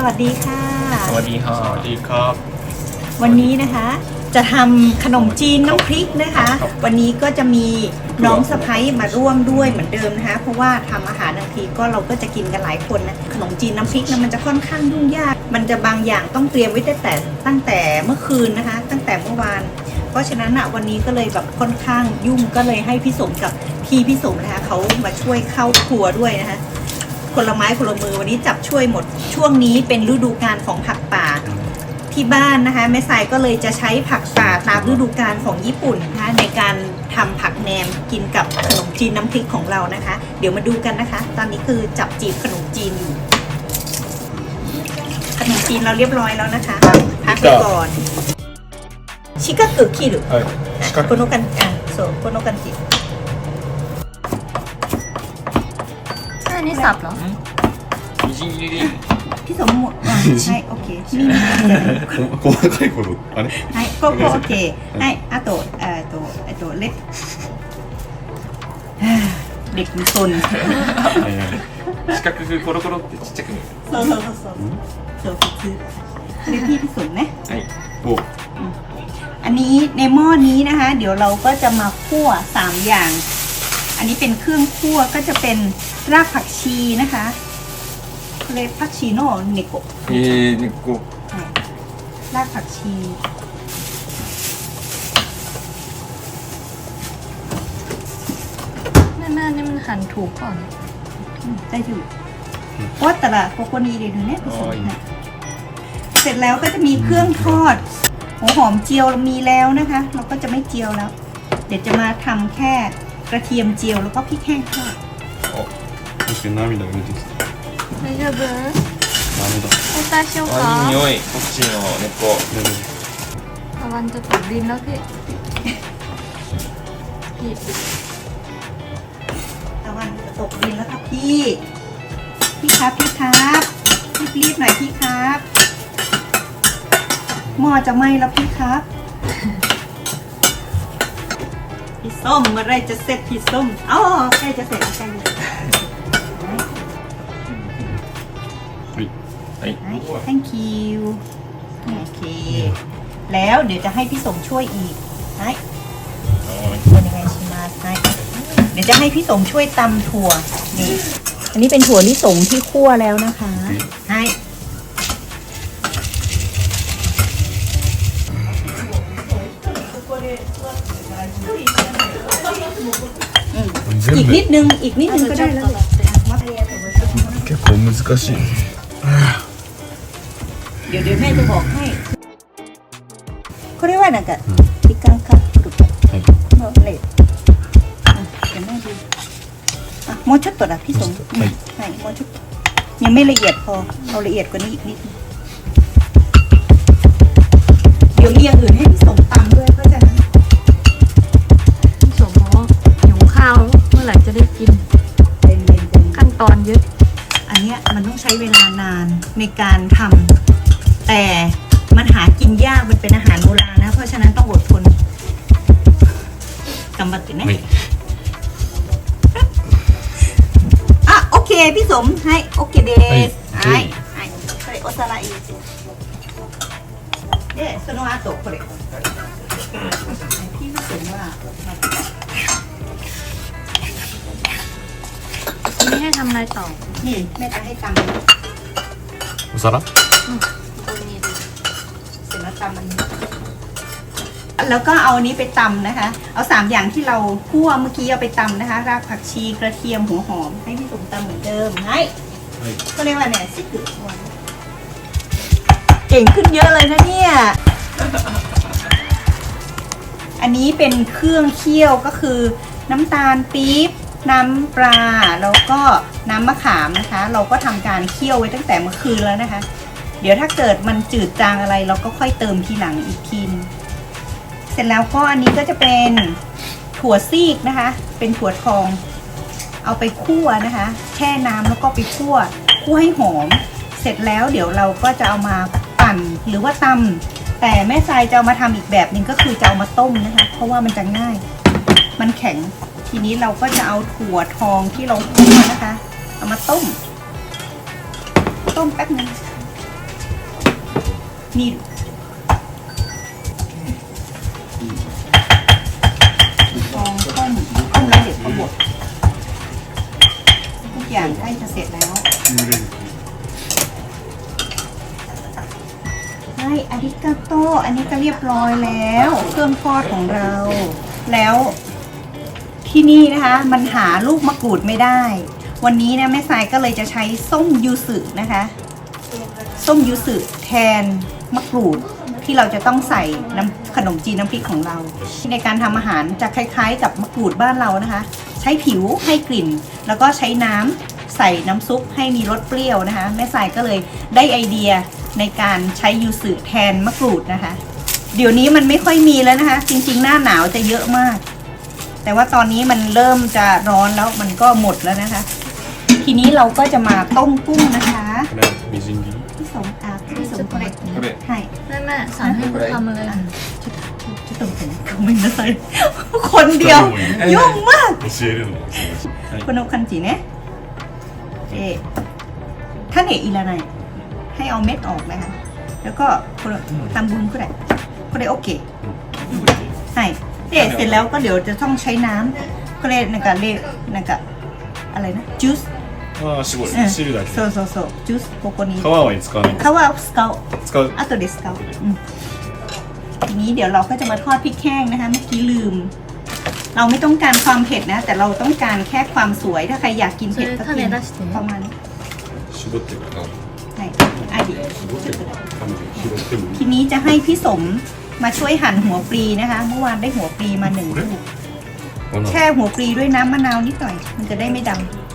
สวัสดีค่ะ สวัสดีค่ะสวัสดีครับ วันนี้นะคะ จะทำขนมจีนน้ำพริกนะคะ วันนี้ก็จะมีน้องสะพ้ยมาร่วมด้วยเหมือนเดิมนะคะ เพราะว่าทำอาหารบางทีก็เราก็จะกินกันหลายคนนะ ขนมจีนน้ำพริกนะมันจะค่อนข้างยุ่งยาก มันจะบางอย่างต้องเตรียมไว้ตั้งแต่ตั้งแต่เมื่อคืนนะคะ ตั้งแต่เมื่อวาน เพราะฉะนั้นอะวันนี้ก็เลยแบบค่อนข้างยุ่งก็เลยให้พี่สมกับพี่พี่สมนะคะเขามาช่วยเข้าครัวด้วยนะคะ คนละไม้คนละมือวันนี้จับช่วยหมดช่วงนี้เป็นฤดูกาลของผักป่าที่บ้านนะคะแม่สายก็เลยจะใช้ผักป่าตามฤดูกาลของญี่ปุ่นนะคะในการทำผักแหนมกินกับขนมจีนน้ำพริกของเรานะคะ เดี๋ยวมาดูกันนะคะ ตอนนี้คือจับจีบขนมจีนอยู่ขนมจีนเราเรียบร้อยแล้วนะคะพักไปก่อนชิคกาเกิคิรุโคโนกันอะโซโคโนกันจิ อันนี้สับเหรอ みじん切りでいい พี่สมหมดอ่ะใช่โอเคมี こ細かい頃あれ ให้โกโก้โอเคให้อะโตเอ่อโตเอ่อโตเล็กอ่าเด็กมันซน はいはい四角くコロコロってちっちゃくね โซโซโซโซโซคือเรียกพี่พี่สนนะ はい お อันนี้ในหม้อนี้นะคะ เดี๋ยวเราก็จะมาคั่วสามอย่าง อันนี้เป็นเครื่องคั่วก็จะเป็น รากผักชีนะคะเลพักชีโน่เนโกะ 이 넣고 รากผักชี แม่แม่นี่มันหั่นถูกก่อนได้อยู่ว่าแต่ละโกโกนีเดี๋ยวนี้ผสมนะเสร็จแล้วก็จะมีเครื่องทอดหัวหอมเจียวมีแล้วนะคะ เราก็จะไม่เจียวแล้ว เดี๋ยวจะมาทำแค่กระเทียมเจียวแล้วก็พริกแห้งทอด 確かに涙が出てきた大丈夫ダメだおたしようあいいか匂いこっちの根っこ出て ตะวันจะตกดินแล้วพี่พี่ ตะวันจะตกดินแล้วครับพี่ พี่ครับพี่ครับรีบรีบๆหน่อยพี่ครับหม้อจะไหม้แล้วพี่ครับ พี่ส้มเมื่อไรจะเสร็จพี่ส้มอ๋อใกล้จะเสร็จแล้วใกล้จะเสร็ thank you โอเค แล้วเดี๋ยวจะให้พี่สมช่วยอีกไหน はい โอนิไงชิมาให้เดี๋ยวจะให้พี่สมช่วยตำถั่ว นี่ อันนี้เป็นถั่วลิสงที่คั่วแล้วนะคะ ให้ อีกนิดนึง อีกนิดนึงก็ได้แล้ว 結構難しい เดี๋ยวเดี๋ยวแม่จะบอกให้เขาเรียกว่าなんかピカンカップはいのレイอ่ะเดี๋ยวแม่ดูอ่ะもうちょっとだพี่สม はい ใช่もうちょっとยังไม่ละเอียดพอ เอาละเอียดกว่านี้อีกนิดนึงเดี๋ยวมีอย่างอื่นให้พี่สมตำด้วยก็จะ พี่สมบอกว่าหิวข้าวเมื่อไหร่จะได้กิน เล่นเล่นเล่น ขั้นตอนเยอะ อันเนี้ยมันต้องใช้เวลานานในการทำ แต่มันหากินยากมันเป็นอาหารโบราณนะ เพราะฉะนั้นต้องอดทนกำบัดตินะ はい อ่ะโอเคพี่สมให้โอเคเดส はい はいはいこれお皿入れてでその後これพี่ผสมว่า นี่ให้ทำอะไรต่อ นี่แม่จะให้ตำ お皿 ตรง ตำอันนี้แล้วก็เอาอันนี้ไปตำนะคะ เอาสามอย่างที่เราคั่วเมื่อกี้เอาไปตำนะคะ รากผักชีกระเทียมหัวหอม ให้พี่สมตำเหมือนเดิมให้はいก็เรียกว่าเนี่ยสิคือเก่งขึ้นเยอะเลยนะเนี่ย อันนี้เป็นเครื่องเคี่ยวก็คือ น้ำตาลปี๊บน้ำปลาแล้วก็น้ำมะขามนะคะ เราก็ทำการเคี่ยวไว้ตั้งแต่เมื่อคืนแล้วนะคะ เดี๋ยวถ้าเกิดมันจืดจางอะไรเราก็ค่อยเติมทีหลังอีกทีนเสร็จแล้วก็อันนี้ก็จะเป็นถั่วซีกนะคะ เป็นถั่วทอง เอาไปคั่วนะคะ แช่น้ำแล้วก็ไปคั่วคั่วให้หอม เสร็จแล้วเดี๋ยวเราก็จะเอามาปั่นหรือว่าตำแต่แม่ทรายจะเอามาทำอีกแบบหนึ่งก็คือจะเอามาต้มนะคะ เพราะว่ามันจะง่าย มันแข็ง ทีนี้เราก็จะเอาถั่วทองที่เราคั่วนะคะ เอามาต้ม ต้มแป๊บนึง นี่ฟองต้มต้มแล้วเดี๋ยวก็บดทุกอย่างใกล้จะเสร็จแล้ว ใช่อาริกาโต อันนี้ก็เรียบร้อยแล้ว เครื่องทอดของเรา แล้วที่นี่นะคะ มันหาลูกมะกรูดไม่ได้ วันนี้นะแม่สายก็เลยจะใช้ส้มยูสึนะคะ ส้มยูสึแทน มะกรูดที่เราจะต้องใส่น้ำขนมจีนน้ำพริกของเรา ในการทำอาหารจะคล้ายๆ กับมะกรูดบ้านเรานะคะ ใช้ผิวให้กลิ่น แล้วก็ใช้น้ำใส่น้ำซุปให้มีรสเปรี้ยวนะคะ แม่สายก็เลยได้ไอเดียในการใช้ยูสึแทนมะกรูดนะคะ เดี๋ยวนี้มันไม่ค่อยมีแล้วนะคะ จริงๆ หน้าหนาวจะเยอะมาก แต่ว่าตอนนี้มันเริ่มจะร้อนแล้วมันก็หมดแล้วนะคะ ทีนี้เราก็จะมาต้มกุ้งนะคะที่สองอาที่สองเล็ก これこれはい แม่แม่สั่งให้เขาทำอะไร ちょっとちょっと待ってねごめんなさいคนเดียวยุ่งมาก 教えるのはい この感じねเอ๊ะถ้าเนอีละไนให้เอาเม็ดออกนะคะ แล้วก็คนทำบุญก็ได้ก็ได้โอเคใช่เอ๊ะเสร็จแล้วก็เดี๋ยวจะต้องใช้น้ำก็เลยなんかเลなんかอะไรนะจู ส ああ絞る汁だけ そうそうそうジュースここに皮は使わない皮を使おう使うあとですかอืมทีนี้เดี๋ยวเราก็จะมาทอดพริกแห้งนะคะ เมื่อกี้ลืม เราไม่ต้องการความเผ็ดนะ แต่เราต้องการแค่ความสวย ถ้าใครอยากกิน そ เผ็ด れ ก็ 種 กิน 出して ประมาณนี้ 絞ってるから ใช่อ่ะดี 絞ってる感じ拾ってもいい ทีนี้จะให้พี่สมมาช่วยหั่นหัวปลีนะคะ เมื่อวานได้หัวปลีมาหนึ่งลูก こんな แช่หัวปลีด้วยน้ำมะนาวนิดหน่อย มันจะได้ไม่ดำ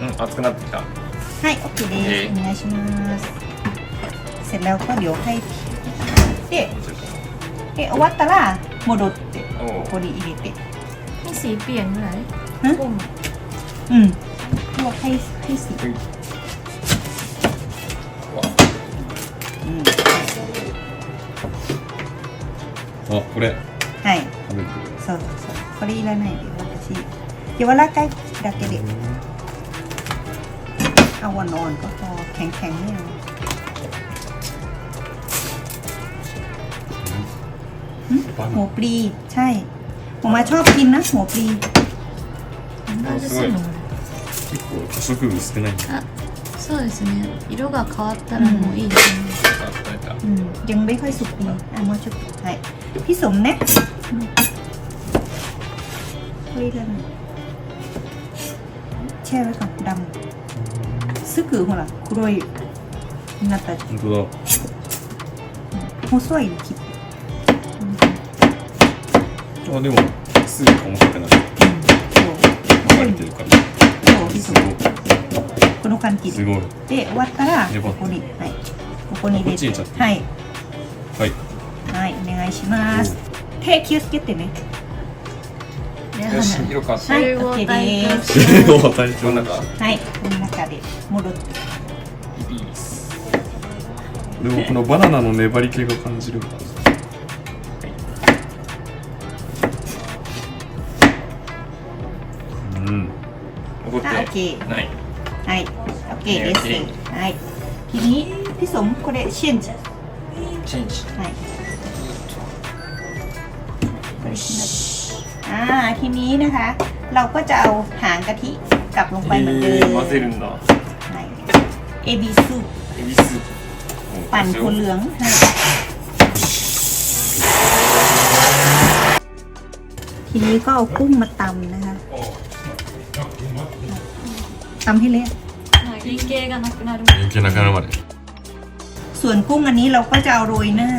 うん熱くなってきた ให้โอเคเดสโอเนชิมัสเสร็จแล้วก็เดี๋ยวให้เด็เอะวัตตาระโมโดเตะ お โคดีอิเตะ ให้สีเปลี่ยนเลย ฮะ กุ้ง อืมลวกให้ให้สี はいわ อืม あこれ ให้ 食べてくれ そうそうこれいらないで私柔らかいだけで เอาวันอ่อนๆก็พอแข็งๆไม่เอาหึ バ หัว ナ ปลีใช่ผมมาชอบกินนะหัวปลี 何味するの結構加食分少ないんだあそうですね色が変わったらもういいですね、あ取れた อืมยังไม่ค่อยสุกดีอ่ะมาชุบใช่พี่สมเนี่ยเฮ้ยแล้วนะแช่ไว้ก่อนดำ すぐほら黒いになったり。本当だ。細いの切って。あでもすぐくなるれてるから。そうすごいこの感じすごい。で終わったらここにはい。ここに入れて。はい。はい、はい、お願いします。手気をつけてね。よし、色変わった。はい、OK です。中。はい、この中で戻って。でもこのバナナの粘り気が感じるうん怒ない。はい、ケーです。はい。君、ピソン、これ、シェンジ。はェンジ。い。 ทีนี้นะคะ เราก็จะเอาหางกะทิกลับลงไปเหมือนเดิมมาเซรุนดอเอบิสุปั่นคนเหลืองทีนี้ก็เอากุ้งมาตำนะคะตำให้เละยิงเกกันนะส่วนกุ้งอันนี้เราก็จะเอาโรยหน้า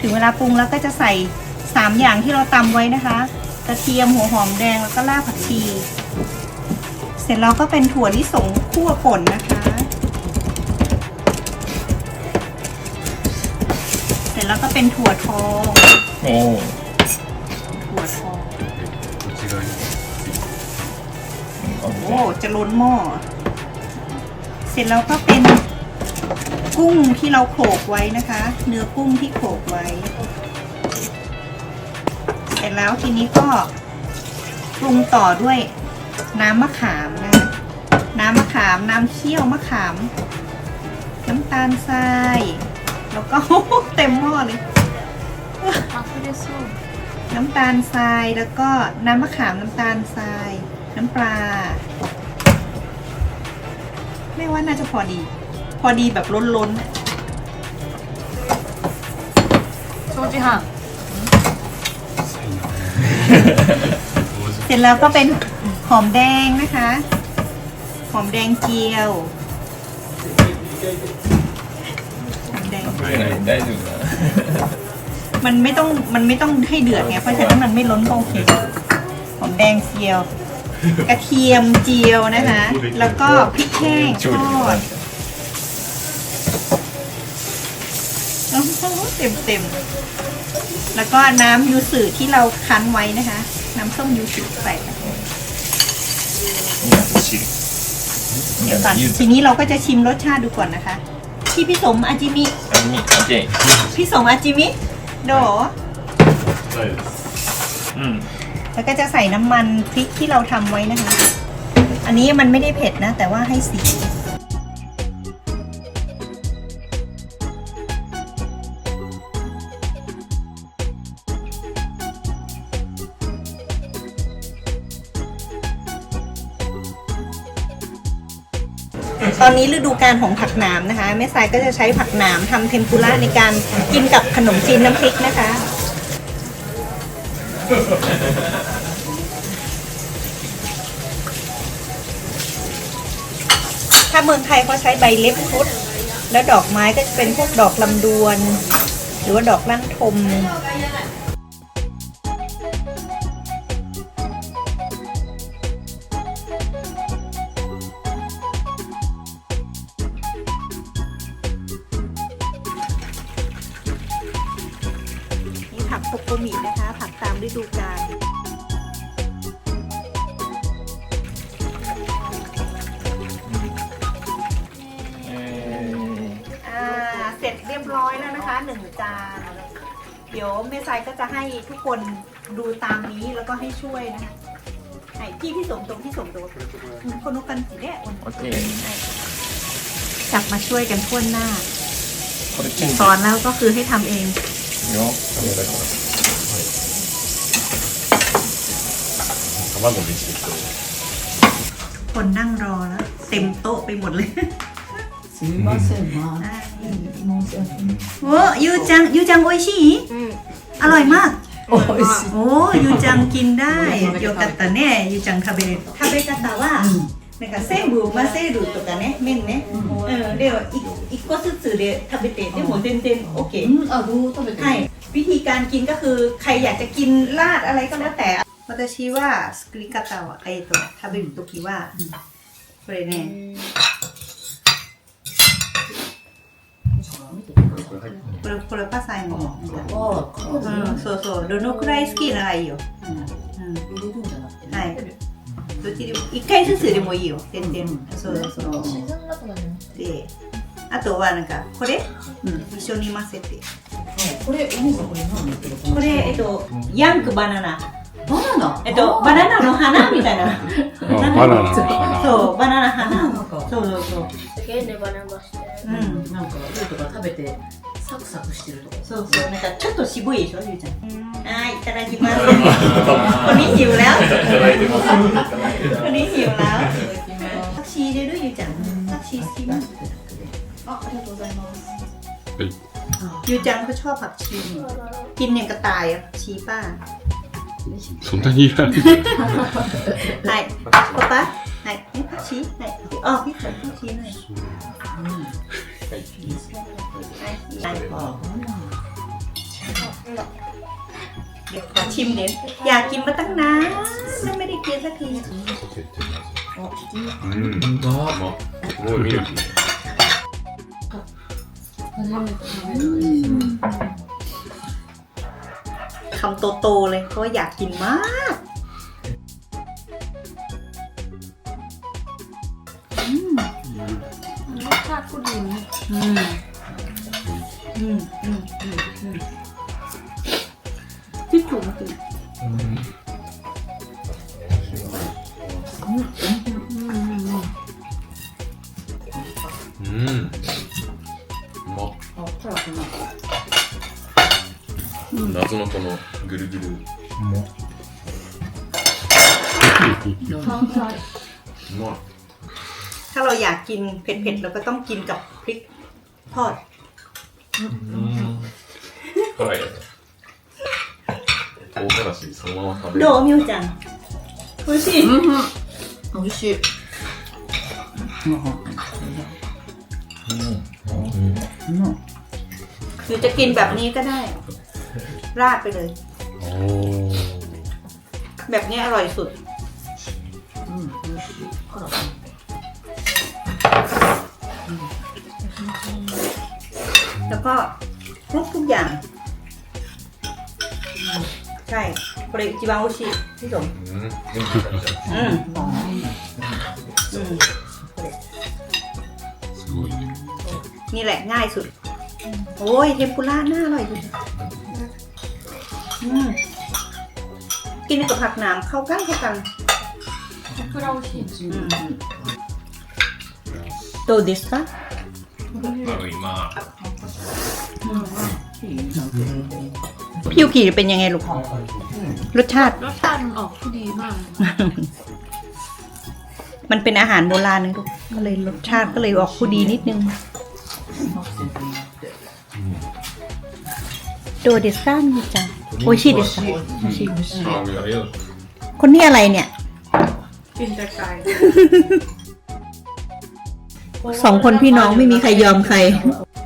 ถึงเวลาปรุงแล้วก็จะใส่ 3 อย่างที่เราตำไว้นะคะ กระเทียมหัวหอมแดงแล้วก็รากผักชี เสร็จแล้วก็เป็นถั่วลิสงคั่วป่นนะคะ เสร็จแล้วก็เป็นถั่วทองโอ้ถั่วทองโอ้จะล้นหม้อ เสร็จแล้วก็เป็นกุ้งที่เราโขลกไว้นะคะ เนื้อกุ้งที่โขลกไว้ ร็จแล้วทีนี้ก็ปรุงต่อด้วยน้ำมะขามนะ น้ำมะขามน้ำเคี่ยวมะขาม น้ำตาลทราย แล้วก็เต็มหม้อเลย น้ำตาลทรายแล้วก็น้ำมะขามน้ำตาลทราย น้ำปลาไม่ว่าน่าจะพอดี พอดีแบบล้นๆโซจิฮะ เสร็จแล้วก็เป็นหอมแดงนะคะ หอมแดงเจียวหอมแดงได้ดูนะมันไม่ต้องมันไม่ต้องให้เดือดไงเพราะฉะนั้นมันไม่ล้นโอเคหอมแดงเจียว กระเทียมเจียวนะคะ แล้วก็พริกแห้งทอดเต็มเต็ม แล้วก็น้ำยูสือที่เราคั้นไว้นะคะ น้ำส้มยูสือใส่เดี๋ยวก่อนทีนี้เราก็จะชิมรสชาติดูก่อนนะคะ ที่พี่สมอาจิมิอาจิมิโอเคพี่สมอาจิมิโดอืมแล้วก็จะใส่น้ำมันพริกที่เราทำไว้นะคะ อันนี้มันไม่ได้เผ็ดนะ แต่ว่าให้สี อนนี้ฤดูการของผักหนามนะคะแม่สายก็จะใช้ผักหนามทำเทมปุระในการกินกับขนมจีนน้ำพริกนะคะถ้าเมืองไทยเขาใช้ใบเล็บคุดแล้วดอกไม้ก็จะเป็นพวกดอกลำดวน หรือว่าดอกลั่นทม ร้อยแล้วนะคะหนึ่งจานเดี๋ยวแม่ทรายก็จะให้ทุกคนดูตามนี้แล้วก็ให้ช่วยนะคะให้พี่พี่สมตรงพี่สมตรงคนนุกันนี่ยโอเคจับมาช่วยกันทั่วหน้าสอนแล้วก็คือให้ทำเองเนาะทำว่าผมมีสิบคนนั่งรอแล้ว เต็มโต๊ะไปหมดเลยซื้อบอสเซอร์มา โอ้ยูจังยูจังโออิชิอร่อยมาก 美味しい。 โอ้ยูจังกินได้โยกัตตะเน่ยูจัง食べれる食べ方はなんか全部混ぜるとかね麺ねうんでも一個ずつで食べてでも全然 OK うん、あ、どう食べて はいวิธีการกินก็คือใครอยากจะกินราดอะไรก็แล้วแต่私は作り方はえっと食べるときはこれね これこれパサイのあ、こううん、そうそう、どのくらい好きならいいよ。うん、うん、はい。どっちでも、一回ずつでもいいよ、全然。そうそう。で、あとはなんか、これ、うん、一緒に混ぜて。これ、お水これ何これ、えっと、ヤンクバナナ。バナナ。えっと、バナナの花みたいな。バナナの花そう、バナナ花。ナか。そうそうそう。ううん。ん、なんか、ルーとか食べて、サクサクしてるとか。そうそう、なんかちょっと渋いでしょ、ゆうちゃん。はい、いただきます。これหิวแล้วคนนี้หิวแล้วผักชี入れるゆうちゃん。ผักชี好きมั้ย あ、ありがとうございます。ยูจังเขาชอบผักชี กินอย่างกระต่ายอะผักชีป้า そんなにいらないはいパパはいえผักชีはいあพี่ขอ ขอชิมเดี๋อยากกินมาตั้งนานแล้ไม่ได้กินสักที 음, มันก็ 뭐 미역 이. คำโตๆเลยก็อยากกินมากอืม รสชาติก็ดีนะอืมอืมอืมอืมอืมที่ถุงติดอืมอืมอืมอืม 음. 막あっさりします夏のこのぐるぐるうまっาเราอยากกินเผ็ดๆเราก็ต้องกินกับพริกทอด はい。唐辛子そのまま食べ โด る มิวจังโอ้ยชิ 美味しい。うん。 หรือจะกินแบบนี้ก็ได้ ราดไปเลย แบบนี้อร่อยสุด うん、美味しい。から。 แล้วก็ครบทุกอย่าง ใช่これ一番美味しいพี่สม うん全部食べちゃ อืมอืม うすごい นี่แหละง่ายสุด โอ้ยเทมปุระน่าอร่อยดีอืมกินกับผักหนามเข้ากันเข้ากัน 桜美味しいです อืมโดดิสปะ 悪いまあ。 พี่ยูกิเป็นยังไงลูกของรสชาติ รสชาติมันออกที่ดีมาก มันเป็นอาหารโบราณนะลูกก็เลยรสชาติก็เลยออกผู้ดีนิดนึง โดเดซ่นมีจังโอชิเดซ่าชิคนนี้อะไรเนี่ย กินแต่ไก่สองคนพี่น้องไม่มีใครยอมใคร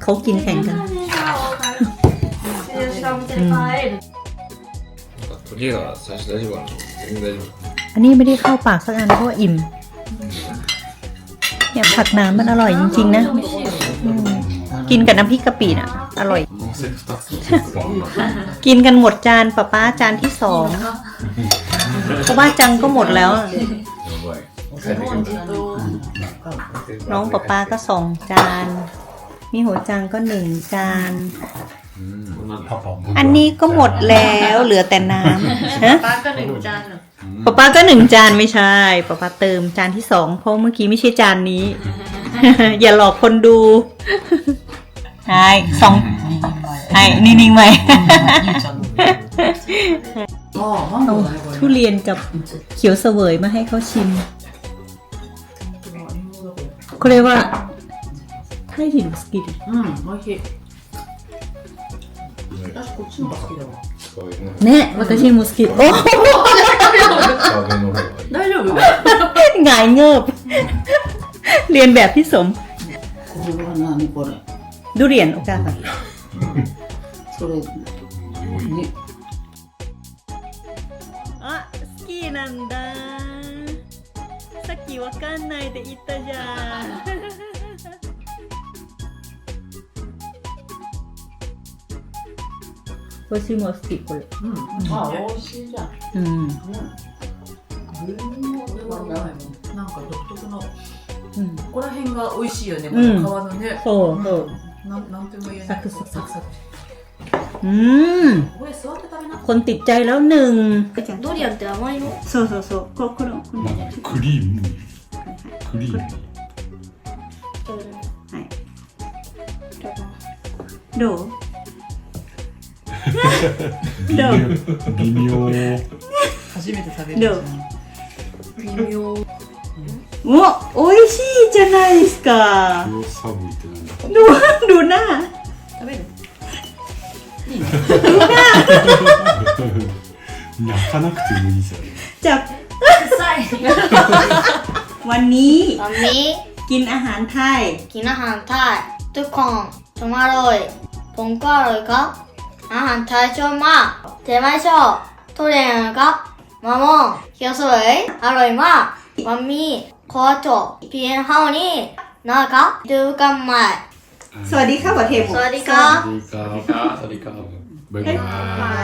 เขากินแข่งกัน トゲが最初大丈夫かな全然大丈 อันนี้ไม่ได้เข้าปากสักอันเพราะว่าอิ่มเนี่ยผักน้ำมันอร่อยจริงๆนะอืมกินกับน้ำพริกกะปิน่ะ อร่อย 夫このセット2つとセット1 กินกันหมดจานป้าป้าจานที่สองเพราะว่าจังก็หมดแล้ว やばい帰ってきました น้องป้าป้าก็สองจาน มีหัวจังก็หนึ่งจาน อันนี้ก็หมดแล้วเหลือแต่น้ำฮะ ป้าก็หนึ่งจานเหรอ ป้าป้าก็หนึ่งจานไม่ใช่ป้าป้าเติมจานที่สองเพราะเมื่อกี้ไม่ใช่จานนี้ อย่าหลอกคนดูใช่สองใช่นิ่งๆไว้ ああ、マンゴ เอา ーだね、これ。 ทุเรียนกับเขียวเสวยมาให้เขาชิมこれはタイ人好きですうん、美味しい。 私こっちの方が好きだわ。そういうのね私も好きお壁の方がいい大丈夫 หงายเงิบ เรียนแบบพี่สม これは何これ。 ดูเรียนโอกาส それ、ね。あ好きなんださっきわかんないで言ったじゃ ん私も好きこれうん。ああ、美味しいじゃん。うんこれはねなんか独特の、こうんこら辺が美味しいよね、こうんの皮のね。そうそうなんなんとも言えない。サクサクサクサク。 อืม これ座って食べな。 คนติดใจแล้วหนึ่ง ドリアンって甘いのそうそうそうここのこのなんかねクリームクリームはいどう どう微妙初めて食べどう微妙お美味しいじゃないですか塩サブってなんだดูดูหน้า 食べる焼かなくてもいいじゃん จับ 臭い วันนี้ วันนี้ กินอาหารไทย กินอาหารไทยทุกคนชมอร่อยผมก็อร่อยครับ อาหารไทยชอบมากแต่ไม่ชอบทุเรียนกับมะม่วเขียวสวยอร่อยมากวันนี้ขอจบพียงเท่านี้นะครัดูกันใหสวัสดีค่ะบอเทมสวัสดีค่ะสวัสดีครับ สวัสดีครับบ๊ายบา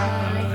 ย